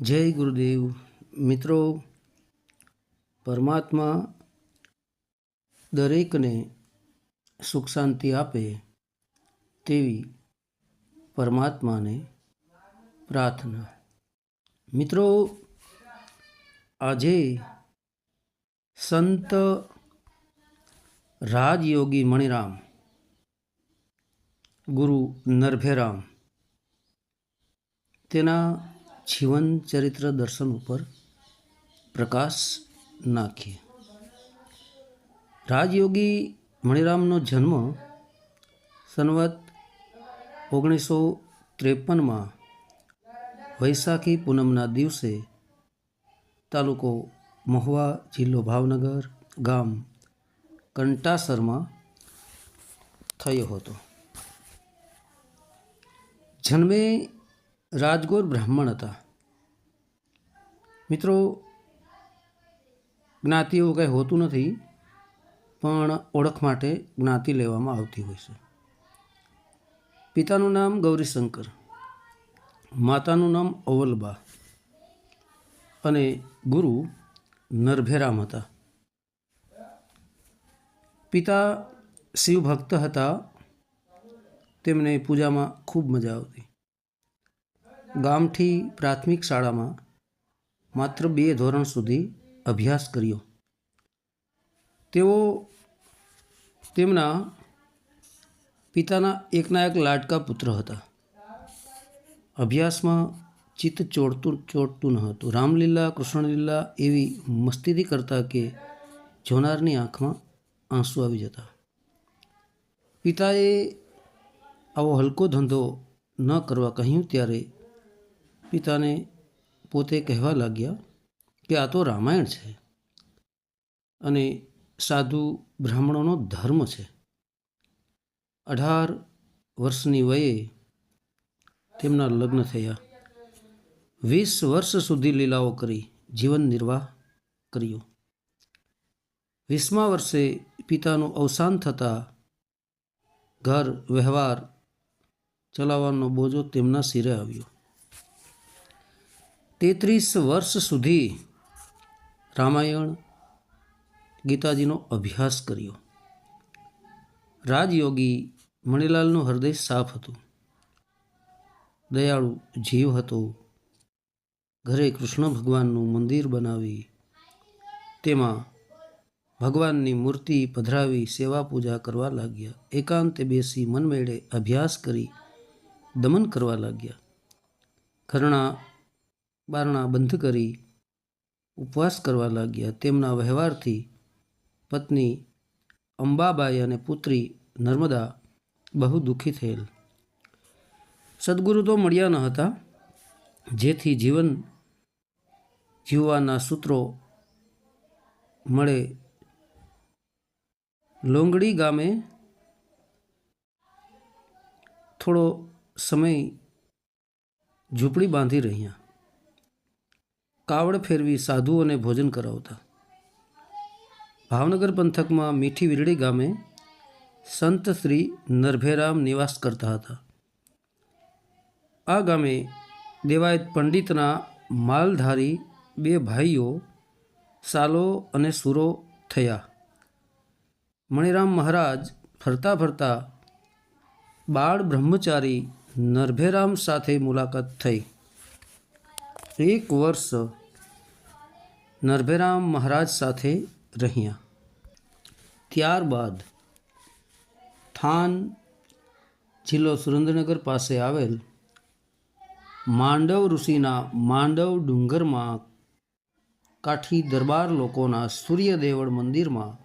જય ગુરુદેવ. મિત્રો, પરમાત્મા દરેકને સુખ શાંતિ આપે તેવી પરમાત્માને પ્રાર્થના. મિત્રો, આજે સંત રાજયોગી મણિરામ, ગુરુ નરભેરામ તેના જીવન ચરિત્ર દર્શન ઉપર પ્રકાશ નાખીએ રાજયોગી મણિરામનો જન્મ સનવત ઓગણીસો ત્રેપનમાં વૈશાખી પૂનમના દિવસે તાલુકો મહુવા જિલ્લો ભાવનગર ગામ કંટાસરમાં થયો હતો. જન્મે રાજગોર બ્રાહ્મણ હતા. મિત્રો જ્ઞાતિ એવું કંઈ હોતું નથી, પણ ઓળખ માટે જ્ઞાતિ લેવામાં આવતી હોય છે. પિતાનું નામ ગૌરીશંકર, માતાનું નામ અવલબા અને ગુરુ નરભેરામ હતા. પિતા શિવભક્ત હતા. તેમને પૂજામાં ખૂબ મજા આવતી. ગામથી પ્રાથમિક શાળામાં માત્ર બે ધોરણ સુધી અભ્યાસ કર્યો. તેઓ તેમના પિતાના એકના એક લાડકા પુત્ર હતા. અભ્યાસમાં ચિત્ત ચોડતું ચોટતું ન હતું. રામલીલા, કૃષ્ણલીલા એવી મસ્તીથી કરતા કે જોનારની આંખમાં આંસુ આવી જતા. પિતાએ આવો હલકો ધંધો ન કરવા કહ્યું ત્યારે પિતાને પોતે કહેવા લાગ્યા કે આ તો રામાયણ છે અને સાધુ બ્રાહ્મણોનો ધર્મ છે. અઢાર વર્ષની વયે તેમના લગ્ન થયા. વીસ વર્ષ સુધી લીલાઓ કરી, જીવન નિર્વાહ કર્યો. વીસમા વર્ષે પિતાનું અવસાન થતાં ઘર વ્યવહાર ચલાવવાનો બોજો તેમના સિરે આવ્યો. તેત્રીસ વર્ષ સુધી રામાયણ ગીતાજીનો અભ્યાસ કર્યો. રાજયોગી મણિલાલનું હૃદય સાફ હતું. દયાળુ જીવ હતો. ઘરે કૃષ્ણ ભગવાનનું મંદિર બનાવી તેમાં ભગવાનની મૂર્તિ પધરાવી સેવા પૂજા કરવા લાગ્યા. એકાંતે બેસી મનમેળે અભ્યાસ કરી દમન કરવા લાગ્યા. ઘરણા બારણા બંધ કરી ઉપવાસ કરવા લાગ્યા. તેમના વ્યવહારથી પત્ની અંબાબાઈ અને પુત્રી નર્મદા બહુ દુઃખી થયેલ. સદગુરુ તો મળ્યા ન હતા. જેથી જીવન જીવવાના સૂત્રો મળે. લોંગડી ગામે થોડો સમય ઝૂંપડી બાંધી રહ્યા. કાવડ ફેરવી સાધુઓને ભોજન કરાવતા. ભાવનગર પંથકમાં મીઠી વીરડી ગામે સંત શ્રી નરભેરામ નિવાસ કરતા હતા. આ ગામે દેવાયત પંડિતના માલધારી બે ભાઈઓ, સાલો અને સુરો થયા. મણિરામ મહારાજ ફરતા ફરતા બાળ બ્રહ્મચારી નરભેરામ સાથે મુલાકાત થઈ. એક વર્ષ નરભેરામ મહારાજ સાથે રહ્યા. ત્યારબાદ થાન જિલ્લો સુરેન્દ્રનગર પાસે આવેલ માંડવ ઋષિના માંડવ ડુંગરમાં કાઠી દરબાર લોકોના સૂર્યદેવળ મંદિરમાં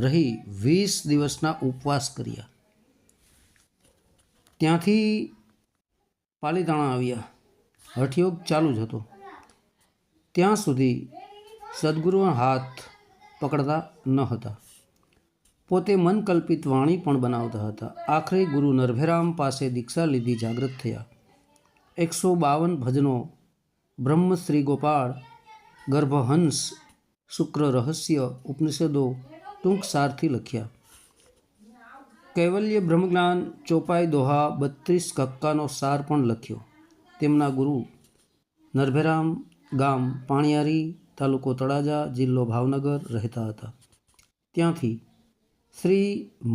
રહી વીસ દિવસના ઉપવાસ કર્યા. ત્યાંથી પાલીતાણા આવ્યા. હઠયોગ ચાલુ જ હતો. ત્યાં સુધી સદગુરુના હાથ પકડતા ન હતા. પોતે મનકલ્પિત વાણી પણ બનાવતા હતા. આખરે ગુરુ નરભેરામ પાસે દીક્ષા લીધી જાગૃત થયા. એકસો બાવન ભજનો બ્રહ્મ શ્રી ગોપાળ, ગર્ભહંસ, શુક્ર રહસ્ય, ઉપનિષદો, ટૂંક સારથી લખ્યા. કૈવલ્ય બ્રહ્મજ્ઞાન ચોપાઈ દોહા બત્રીસ કક્કાનો સાર પણ લખ્યો. તેમના ગુરુ નરભેરામ ગામ પાણિયારી તાલુકો તળાજા જિલ્લો ભાવનગર રહેતા હતા. ત્યાંથી શ્રી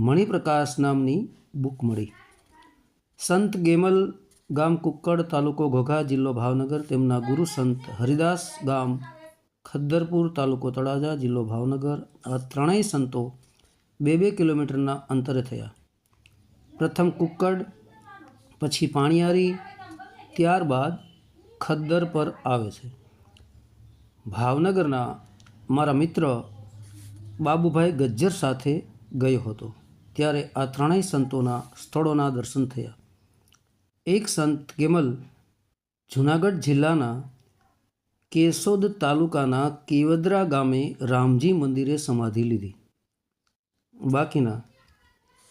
મણિપ્રકાશ નામની બુક મળી. સંત ગેમલ ગામ કુક્કડ તાલુકો ઘોઘા જિલ્લો ભાવનગર, તેમના ગુરુ સંત હરિદાસ ગામ ખદ્દરપુર તાલુકો તળાજા જિલ્લો ભાવનગર. આ ત્રણેય સંતો બે બે કિલોમીટરના અંતરે થયા. પ્રથમ કુક્કડ, પછી પાણિયારી ત્યારબાદ ખદ્દર પર આવે છે. ભાવનગરના મારા મિત્ર બાબુભાઈ ગજ્જર સાથે ગયો હતો. ત્યારે આ ત્રણેય સંતોના સ્થળોના દર્શન થયા. એક સંત કેમલ જુનાગઢ જિલ્લાના કેશોદ તાલુકાના કેવદરા ગામે રામજી મંદિરે સમાધિ લીધી. બાકીના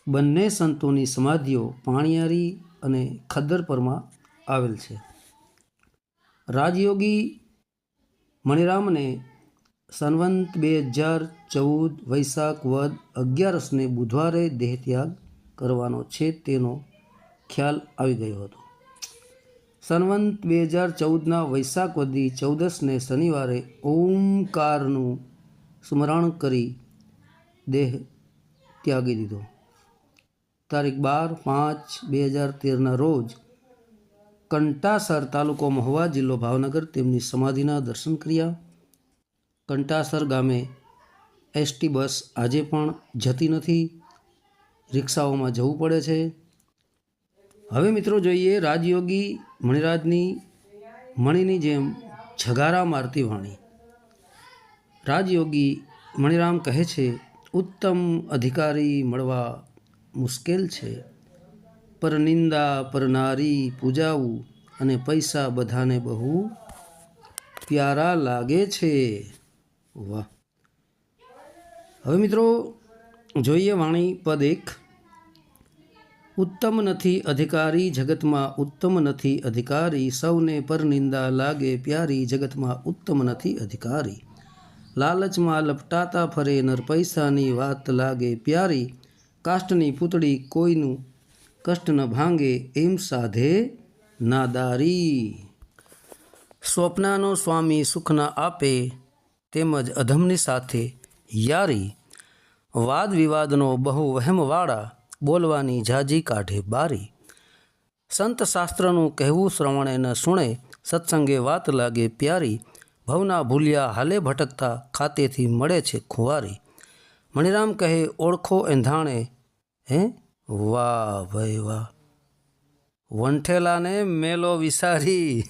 બંને સંતોની સમાધિઓ પાણિયારી અને ખદ્દરપરમાં આવેલ છે. રાજયોગી મણિરામને સંવંત બે હજાર ચૌદ વૈશાખ વદ અગિયારસને બુધવારે દેહત્યાગ કરવાનો છે તેનો ખ્યાલ આવી ગયો હતો. સંવંત બે હજાર ચૌદના વૈશાખ વદી ચૌદસને શનિવારે ઓમકારનું સ્મરણ કરી દેહ ત્યાગી દીધો. તારીખ બાર પાંચ બે હજાર તેરના રોજ કંટાસર તાલુકો મહુવા જિલ્લો ભાવનગર તેમની સમાધિના દર્શન કર્યા. કંટાસર ગામે એસટી બસ આજે પણ જતી નથી. રિક્ષાઓમાં જવું પડે છે. હવે મિત્રો જોઈએ રાજયોગી મણિરાજની મણિની જેમ છગારા મારતી વાણી. રાજયોગી મણિરામ કહે છે, ઉત્તમ અધિકારી મળવા મુશ્કેલ છે. પર નિંદા, પર નારી પૂજાવું અને પૈસા બધાને બહુ પ્યારા લાગે છે. વાહ. હવે મિત્રો, જોઈએ વાણી પદ એક. ઉત્તમ નથી અધિકારી જગતમાં, ઉત્તમ નથી અધિકારી. સૌને પરનિંદા લાગે પ્યારી, જગતમાં ઉત્તમ નથી અધિકારી. લાલચમાં લપટાતા ફરે, નર પૈસાની વાત લાગે પ્યારી. કાષ્ટની પૂતળી કોઈનું કષ્ટ ન ભાંગે એમ સાધે નાદારી. સ્વપ્નાનો સ્વામી સુખના આપે તેમજ અધમની સાથે યારી. વાદ વિવાદનો બહુ વહેમવાળા બોલવાની જાજી કાઢે બારી. સંત શાસ્ત્રનું કહેવું શ્રવણે ન સુણે, સત્સંગે વાત લાગે પ્યારી. ભવના ભૂલ્યા હાલે ભટકતા ખાતેથી મળે છે ખુવારી. મણિરામ કહે, ઓળખો એંધાણે. હે? વાહ ભાઈ વાહ. વંઠેલાને મેલો વિસારી.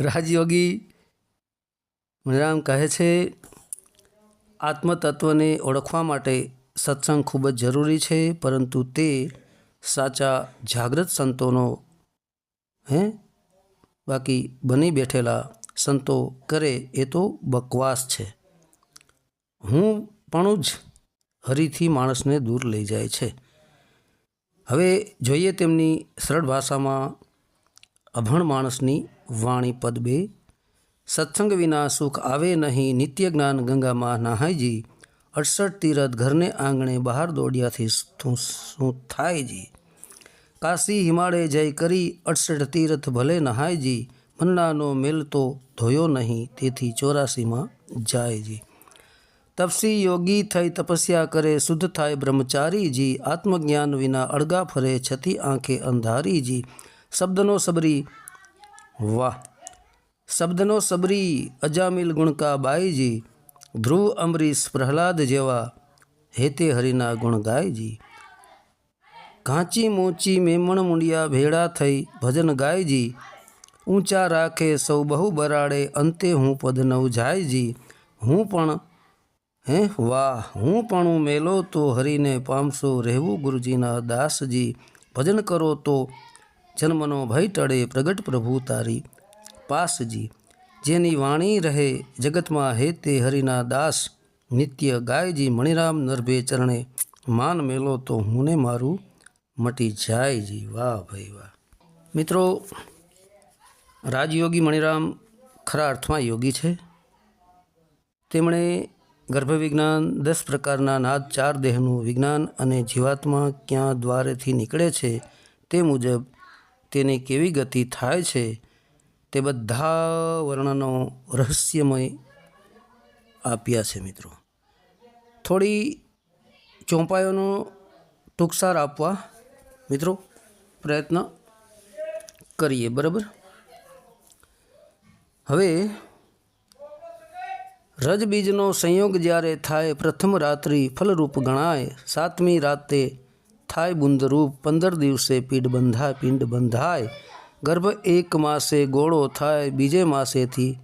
રાજયોગી મણિરામ કહે છે, આત્મતત્વને ઓળખવા માટે સત્સંગ ખૂબ જ જરૂરી છે, પરંતુ તે સાચા જાગૃત સંતોનો, હે? બાકી બની બેઠેલા સંતો કરે એ તો બકવાસ છે. હું પણ જ હરીથી માણસને દૂર લઈ જાય છે. હવે જોઈએ તેમની સરળ ભાષામાં અભણ માણસની વાણી પદ બે. સત્સંગ વિના સુખ આવે નહીં, નિત્ય જ્ઞાન ગંગામાં નહાયજી. અડસઠ તીરથ ઘરને આંગણે બહાર દોડ્યાથી શું થાયજી કાશી હિમાળે જય કરી અડસઠ તીરથ ભલે નહાયજી. મન્નાનો મેલ તો ધોયો નહીં, તેથી ચોરાસીમાં જાયજી તપસી યોગી થઈ તપસ્યા કરે શુદ્ધ થાય બ્રહ્મચારીજી આત્મજ્ઞાન વિના અળગા ફરે છતી આંખે અંધારીજી શબ્દનો સબરી વાહ શબ્દનો સબરી અજામિલ ગુણકા બાઈજી ધ્રુવ અમરીશ પ્રહલાદ જેવા હેતે હરિના ગુણ ગાયજી ઘાંચી મોચી મેમણ મુંડિયા ભેળા થઈ ભજન ગાયજી ઊંચા રાખે સૌ બહુ બરાડે અંતે હું પદ નવ જાયજી હું પણ હે? વાહ, હું પણ મેલો તો હરિને પામશો રહેવું ગુરુજીના દાસજી. ભજન કરો તો જન્મનો ભય ટળે પ્રગટ પ્રભુ તારી પાસજી. જેની વાણી રહે જગતમાં હે તે હરિના દાસ. નિત્ય ગાયજી મણિરામ નરભે ચરણે માન મેલો તો હુંને મારું મટી જાયજી. વાહ ભાઈ વાહ. મિત્રો, રાજયોગી મણિરામ ખરા અર્થમાં યોગી છે. તેમણે ગર્ભવિજ્ઞાન દસ પ્રકારના નાદ, ચાર દેહનું વિજ્ઞાન અને જીવાત્મા ક્યાં દ્વારેથી નીકળે છે તે મુજબ તેને કેવી ગતિ થાય છે તે બધા વર્ણનો રહસ્યમય આપ્યા છે મિત્રો. થોડી ચોંપાઈઓનો ટૂંકસાર આપવા મિત્રો પ્રયત્ન કરીએ, બરાબર? હવે રજબીજનો સંયોગ જ્યારે થાય, પ્રથમ રાત્રિ ફલરૂપ ગણાય, સાતમી રાતે થાય બુંદરૂપ, પંદર દિવસે પીડ બંધાય પિંડ બંધાય. ગર્ભ એક માસે ગોળો થાય, બીજે માસેથી,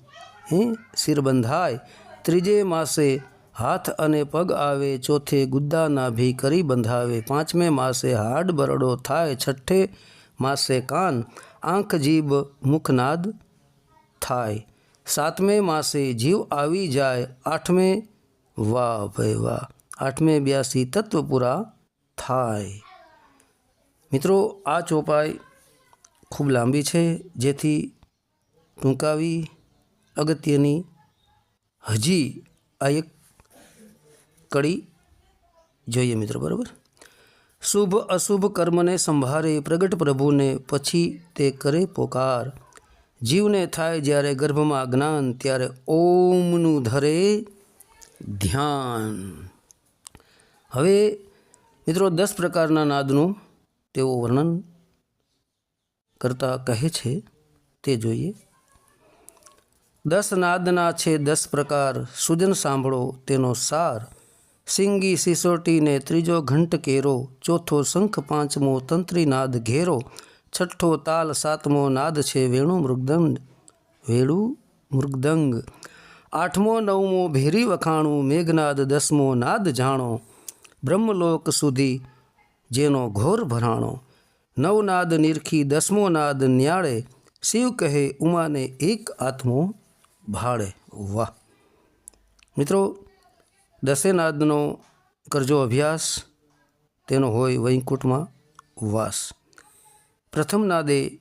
હે, શિર બંધાય. ત્રીજે માસે હાથ અને પગ આવે, ચોથે ગુદ્દા નાભી કરી બંધાવે, પાંચમે માસે હાડ બરડો થાય, છઠ્ઠે માસે કાન, આંખ, જીભ મુખનાદ થાય. સાતમે માસે જીવ આવી જાય, આઠમે વાહ ભાઈ વાહ આઠમે બ્યાસી તત્વ પૂરા થાય. મિત્રો, આ ચોપાઈ ખૂબ લાંબી છે, જેથી ટૂંકાવી અગત્યની હજી આ એક કડી જોઈએ મિત્રો, બરાબર? શુભ અશુભ કર્મને સંભારે પ્રગટ પ્રભુને, પછી તે કરે પોકાર. જીવને થાય જ્યારે ગર્ભમાં જ્ઞાન, ત્યારે ઓમનું ધરે ધ્યાન. હવે મિત્રો, દસ પ્રકારના નાદનું તેઓ વર્ણન કરતા કહે છે, તે જોઈએ. દસ નાદના છે દસ પ્રકાર. સુજન સાંભળો તેનો સાર. સિંગી સિસોટીને ત્રીજો ઘંટ કેરો ચોથો શંખ પાંચમો તંત્રી નાદ ઘેરો. છઠ્ઠો તાલ સાતમો નાદ છે વેણુ મૃગદંડ. વેણુ મૃગદંગ. આઠમો, નવમો, ભેરી વખાણું, મેઘનાદ, દસમો નાદ જાણો. બ્રહ્મલોક સુધી જેનો ઘોર ભરાણો. નવનાદ નિરખી, દસમો નાદ ન્યાળે. શિવ કહે, ઉમાને એક આત્મો ભાળે. વાહ. મિત્રો, દસે નાદનો કરજો અભ્યાસ. તેનો હોય વૈકુંઠમાં વાસ. પ્રથમ નાદે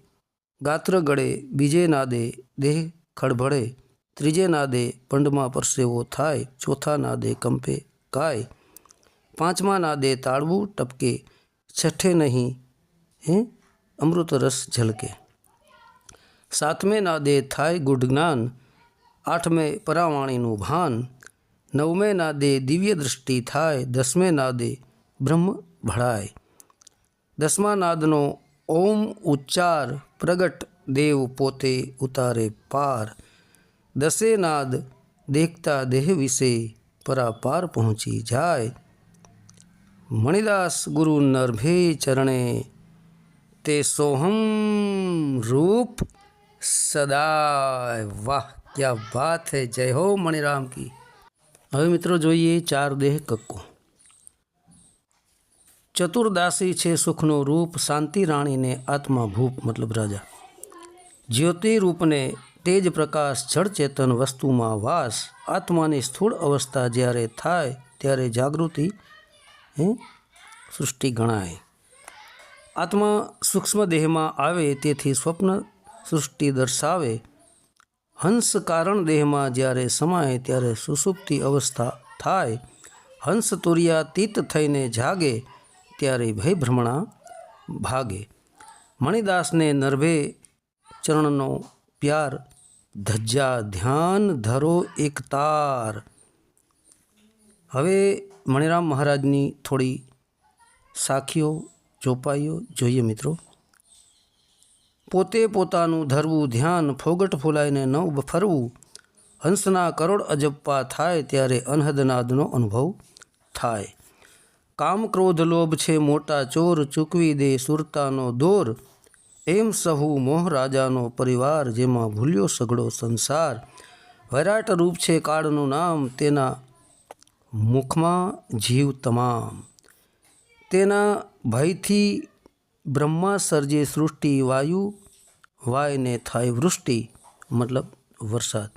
ગાત્ર ગળે, બીજે નાદે દેહ ખડભળે ત્રીજે નાદે પંડમાં પરસેવો થાય, ચોથા નાદે કંપે કાય. પાંચમા નાદે તાળવું ટપકે, છઠ્ઠે નહીં, હે? અમૃત રસ ઝલકે. સાતમે નાદે થાય ગુઢ જ્ઞાન, આઠમે પરાવાણીનું ભાન, નવમે નાદે દિવ્ય દૃષ્ટિ થાય, દસમે નાદે બ્રહ્મ ભળાય. દસમા નાદનો ઓમ ઉચ્ચાર પ્રગટ દેવ પોતે ઉતારે પાર દસે નાદ દેખતા દેહ વિશે પરાપાર પહોંચી જાય મણિદાસ ગુરુ નરભે ચરણે તે સોહમ રૂપ સદાય વાહ ક્યા બાત હૈ જય હો મણિરામ કી હવે મિત્રો જોઈએ ચાર દેહ કક્કો ચતુર્દાસી છે સુખનું રૂપ, શાંતિ રાણીને આત્મા ભૂપ મતલબ રાજા. જ્યોતિ રૂપને તેજ પ્રકાશ, જળચેતન વસ્તુમાં વાસ, આત્માની સ્થૂળ અવસ્થા જ્યારે થાય ત્યારે જાગૃતિ સૃષ્ટિ ગણાય. આત્મા સૂક્ષ્મ દેહમાં આવે તેથી સ્વપ્ન સૃષ્ટિ દર્શાવે. હંસ કારણ દેહમાં જ્યારે સમાય ત્યારે સુસુપ્તિ અવસ્થા થાય. હંસ તુર્યાતીત થઈને જાગે. ત્યારે ભય ભ્રમણા ભાગે. મણિદાસને નર્ભે ચરણનો પ્યાર, ધજ્જા, ધ્યાન ધરો એક તાર. હવે મણિરામ મહારાજની થોડી સાખીઓ ચોપાઈઓ જોઈએ મિત્રો. પોતે પોતાનું ધરવું, ધ્યાન, ફોગટ ફૂલાઈને ન ફરવું. હંસના કરોડ અજપ્પા થાય ત્યારે અનહદનાદનો અનુભવ થાય. કામ ક્રોધ લોભ છે મોટા ચોર ચૂકવી દે સુરતાનો દોર. એમ સહુ મોહ રાજાનો પરિવાર જેમાં ભૂલ્યો સઘળો સંસાર. વૈરાટ રૂપ છે કાળનું નામ, તેના મુખમાં જીવ તમામ. તેના ભયથી બ્રહ્મા સર્જે સૃષ્ટિ, વાયુ વાયને થાય વૃષ્ટિ, મતલબ વરસાદ.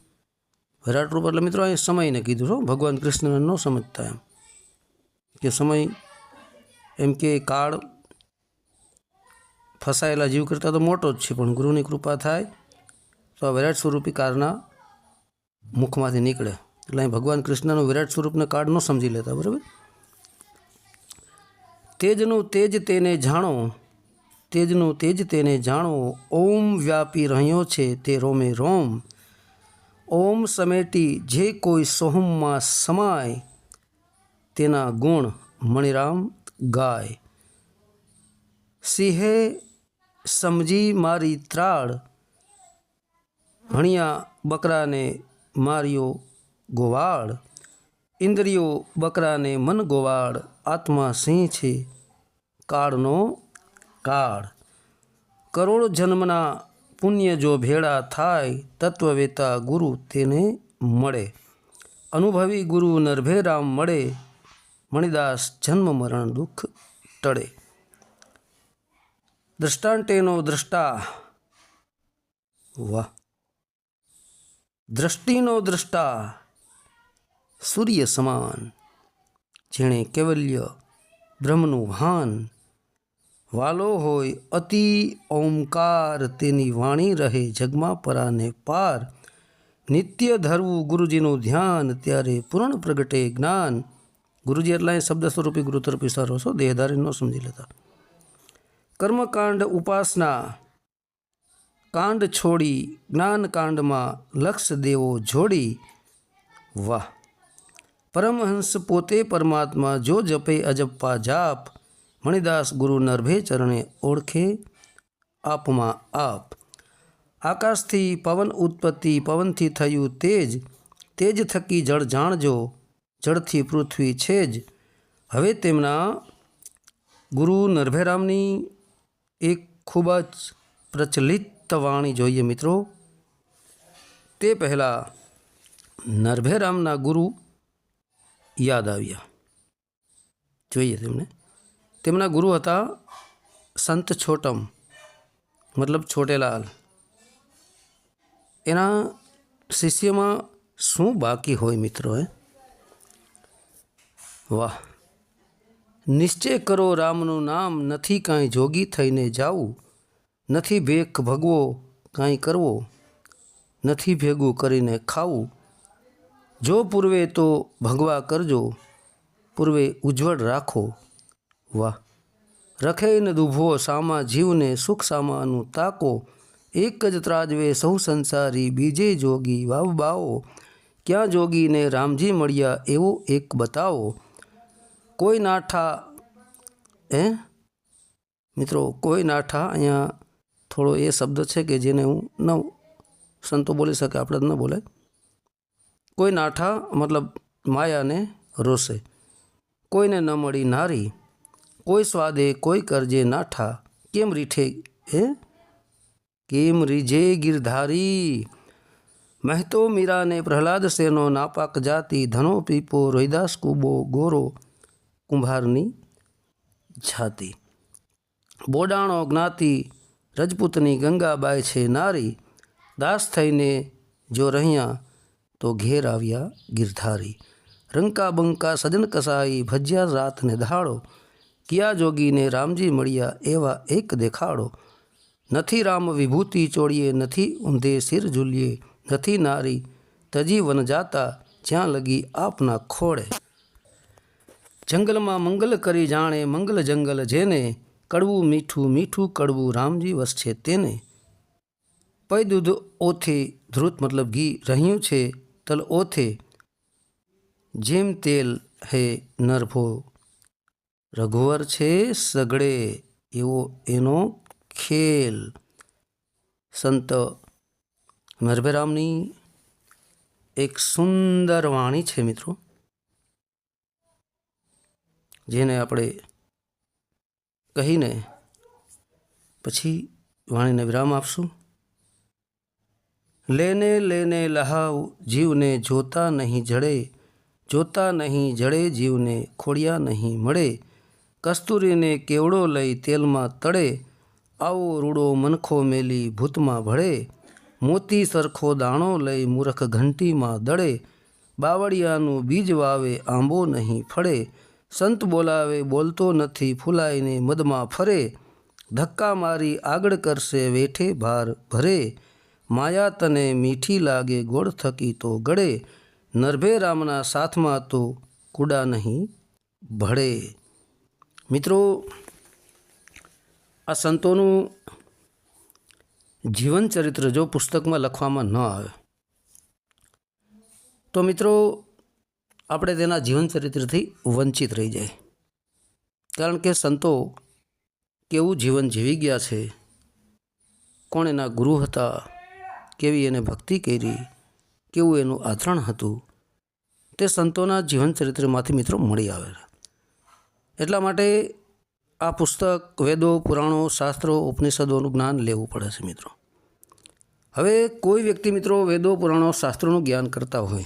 વિરાટ રૂપ, એટલે મિત્રો અહીં સમયને કીધું છો ભગવાન કૃષ્ણને સમજતા એમ. કે સમય એમ કે કાળ ફસાયેલા જીવ કરતાં તો મોટો જ છે, પણ ગુરુની કૃપા થાય તો આ વિરાટ સ્વરૂપી કાળના મુખમાંથી નીકળે. એટલે અહીં ભગવાન કૃષ્ણનું વિરાટ સ્વરૂપને કાળ ન સમજી લેતા, બરાબર? તેજનું તેજ તેને જાણો, તેજનું તેજ તેને જાણો, ઓમ વ્યાપી રહ્યો છે તે રોમે રોમ. ઓમ સમેટી જે કોઈ સોહમમાં સમાય તેના ગુણ મણિરામ ગાય. સિંહે સમજી મારી ત્રાળ, ભણિયા બકરાને માર્યો ગોવાળ. ઇન્દ્રિયો બકરાને મન ગોવાળ, આત્મા સિંહ છે કાળનો કાળ. કરોડ જન્મના પુણ્ય જો ભેળા થાય, તત્વવેતા ગુરુ તેને મળે. અનુભવી ગુરુ નરભેરામ મળે મણિદાસ જન્મ મરણ દુઃખ ટળે. દ્રષ્ટાંતેનો દ્રષ્ટા. વાહ. દ્રષ્ટિનો દ્રષ્ટા. સૂર્ય સમાન. જેણે કેવલ્ય બ્રહ્મનું ભાન વાલો હોય અતિ ઓમકાર, તેની વાણી રહે જગમાં પરાને પાર. નિત્ય ધરવું ગુરુજીનું ધ્યાન, ત્યારે પૂર્ણ પ્રગટે જ્ઞાન. ગુરુજી એટલા શબ્દ સ્વરૂપી ગુરુ તરફ ઇશારો છો દેહધારી ન સમજી લેતા. કર્મકાંડ ઉપાસના કાંડ છોડી જ્ઞાનકાંડમાં લક્ષ દેવો જોડી, વાહ. પરમહંસ પોતે પરમાત્મા જો જપે અજપ્પા જાપ, મણિદાસ ગુરુ નર્ભે ચરણે ઓળખે આપમાં આપ. આકાશથી પવન ઉત્પત્તિ પવનથી થયું તેજ તેજ થકી જળ જાણજો જળથી પૃથ્વી છે જ. હવે તેમના ગુરુ નરભેરામની એક ખૂબ જ પ્રચલિત વાણી જોઈએ મિત્રો. તે પહેલાં નરભેરામના ગુરુ યાદ આવ્યા. જોઈએ તેમને. તેમના ગુરુ હતા સંત છોટમ, મતલબ છોટેલાલ. એના શિષ્યમાં શું બાકી હોય મિત્રો, હે? વાહ. નિશ્ચય કરો રામનું નામ, નથી કાંઈ જોગી થઈને જાવું નથી ભેખ ભગવો કાંઈ કરવો. નથી ભેગું કરીને ખાવું. જો પૂર્વે તો ભગવા કરજો, પૂર્વે ઉજ્જવળ રાખો. વાહ. રખેન દુભો સામા જીવને સુખ સામાનું તાકો. એક જ ત્રાજવે સૌ સંસારી, બીજે જોગી વાવ બાવો ક્યાં જોગીને રામજી મળ્યા એવો એક બતાવો. કોઈ નાઠા, હે? મિત્રો, કોઈ નાઠા અહીંયા થોડો એ શબ્દ છે કે જેને હું ન સંતો બોલી શકે, આપણે ન બોલે કોઈ નાઠા મતલબ માયાને રોષે. કોઈને ન મળી નારી, કોઈ સ્વાદે કોઈ કરજે નાઠા. કેમ રીઠે, હે? કેમ રીજે ગિરધારી? મહેતો મીરાને પ્રહલાદ સેનો નાપાક જાતિ, ધનો પીપો, રોહિદાસ કુબો, ગોરો કુંભારની જાતિ બોડાણો જ્ઞાતિ રજપૂતની ગંગાબાઈ છે નારી. દાસ થઈને જો રહ્યા તો ઘેર આવ્યા ગિરધારી. રંકા બંકા સજન કસાઈ, ભજ્યા રાતને દહાડો કિયા જોગીને રામજી મળ્યા એવા એક દેખાડો. નથી રામ વિભૂતિ ચોળીએ, નથી ઊંધે સિર ઝૂલીએ, નથી નારી તજી વન જાતા જ્યાં લગી આપના ખોળે. જંગલમાં મંગલ કરી જાણે, મંગલ જંગલ જેને કડવું મીઠું મીઠું કડવું રામજી વસશે તેને. પૈ દૂધ ઓથે ધ્રુત મતલબ ઘી રહ્યું છે, તલ ઓથે જેમ તેલ હે નરભો રઘુવર છે સગડે એવો એનો ખેલ. સંત નરભેરામની એક સુંદર વાણી છે મિત્રો. જેને આપણે કહીને પછી વાણીને વિરામ આપશું. લેને લેને લહાવ જીવને જોતા નહીં જડે, જોતા નહીં જડે જીવને ખોડિયા નહીં મળે. કસ્તુરીને કેવડો લઈ તેલમાં તળે, આવો રૂડો મનખો મેલી ભૂતમાં ભળે. મોતી સરખો દાણો લઈ મૂરખ ઘંટીમાં દળે, બાવળિયાનું બીજ વાવે આંબો નહીં ફળે. સંત બોલાવે, બોલતો નથી, ફૂલાઈને મદમાં ફરે, ધક્કા મારી આગળ કરશે, વેઠે ભાર ભરે. માયા તને મીઠી લાગે, ગોળ થકી તો ગળે. નરભે રામના સાથમાં તો કુડા નહીં ભળે. મિત્રો, આ સંતોનું જીવન ચરિત્ર જો પુસ્તકમાં લખવામાં ન આવે, તો મિત્રો આપણે તેના જીવન ચરિત્રથી વંચિત રહી જાય. કારણ કે સંતો કેવું જીવન જીવી ગયા છે, કોણ એના ગુરુ હતા, કેવી એને ભક્તિ કરી, કેવું એનું આચરણ હતું, તે સંતોના જીવન ચરિત્રમાંથી મિત્રો મળી આવે. એટલા માટે આ પુસ્તક, વેદો, પુરાણો, શાસ્ત્રો, ઉપનિષદોનું જ્ઞાન લેવું પડે છે મિત્રો. હવે કોઈ વ્યક્તિ મિત્રો વેદો, પુરાણો, શાસ્ત્રોનું જ્ઞાન કરતા હોય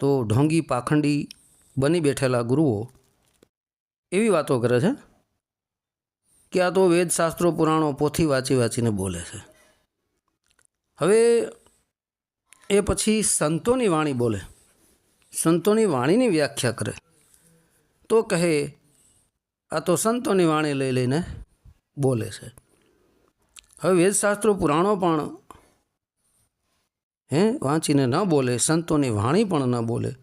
તો ઢોંગી પાખંડી બની બેઠેલા ગુરુઓ એવી વાતો કરે છે કે આ તો વેદશાસ્ત્રો પુરાણો પોથી વાંચી વાંચીને બોલે છે. હવે એ પછી સંતોની વાણી બોલે. સંતોની વાણીની વ્યાખ્યા કરે. તો કહે, આ તો સંતોની વાણી લઈ લઈને બોલે છે. હવે વેદશાસ્ત્રો પુરાણો પણ હે? વાંચીને ન બોલે, સંતોની વાણી પણ ન બોલે.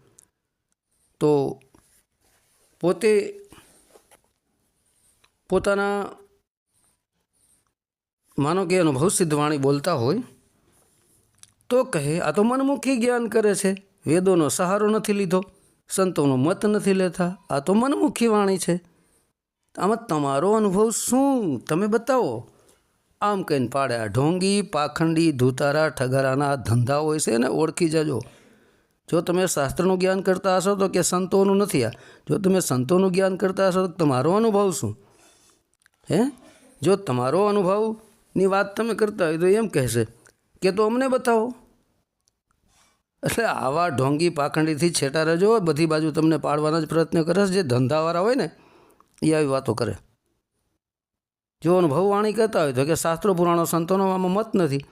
તો પોતે પોતાના માનો કે અનુભવ સિદ્ધ વાણી બોલતા હોય, તો કહે, આ તો મનમુખી જ્ઞાન કરે છે. વેદોનો સહારો નથી લીધો, સંતોનો મત નથી લેતા. આ તો મનમુખી વાણી છે. આમાં તમારો અનુભવ શું? તમે બતાવો. આમ કહીને પાડ્યા ઢોંગી, પાખંડી, ધૂતારા, ઠગારાના ધંધા હોય છે ને, ઓળખી જજો. જો તમે શાસ્ત્રનું જ્ઞાન કરતા હશો તો કે સંતોનું નથી આ. જો તમે સંતોનું જ્ઞાન કરતા હશો તો તમારો અનુભવ શું? હે? જો તમારો અનુભવની વાત તમે કરતા હોય તો એમ કહેશે કે તો અમને બતાવો. એટલે આવા ઢોંગી, પાખંડીથી છેટા રહેજો. બધી બાજુ તમને પાડવાના જ પ્રયત્ન કરે છે. જે ધંધાવાળા હોય ને, એ આવી વાતો કરે. જો અનુભવ વાણી કહેતા હોય તો કે શાસ્ત્રો પુરાણો સંતોનો આમાં મત નથી.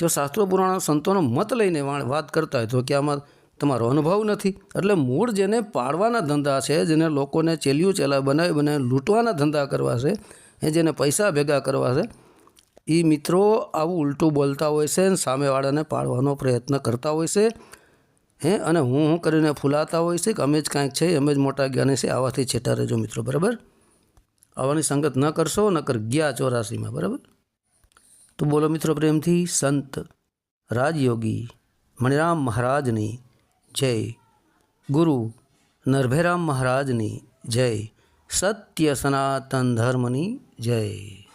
જો શાસ્ત્રો પુરાણો સંતોનો મત લઈને વાત કરતા હોય તો કે આમાં તમારો અનુભવ નથી. એટલે મૂળ જેને પાડવાના ધંધા છે, જેને લોકોને ચેલ્યું ચેલા બનાવી બનાવી લૂંટવાના ધંધા કરવા છે, એ જેને પૈસા ભેગા કરવા છે એ મિત્રો આવું ઉલટું બોલતા હોય છે અને સામેવાળાને પાડવાનો પ્રયત્ન કરતા હોય છે. હે? અને હું હું કરીને ફૂલાતા હોય છે કે અમે જ કાંઈક છે, અમે જ મોટા જ્ઞાની છે, આવાથી છેટા રહેજો મિત્રો, બરાબર? આવવાની સંગત ન કરશો, નકર ગયા ચોરાસીમાં, બરાબર? તો બોલો મિત્રો પ્રેમથી, સંત રાજયોગી મણિરામ મહારાજની જય, ગુરુ નરભેરામ મહારાજની જય, સત્ય સનાતન ધર્મની જય.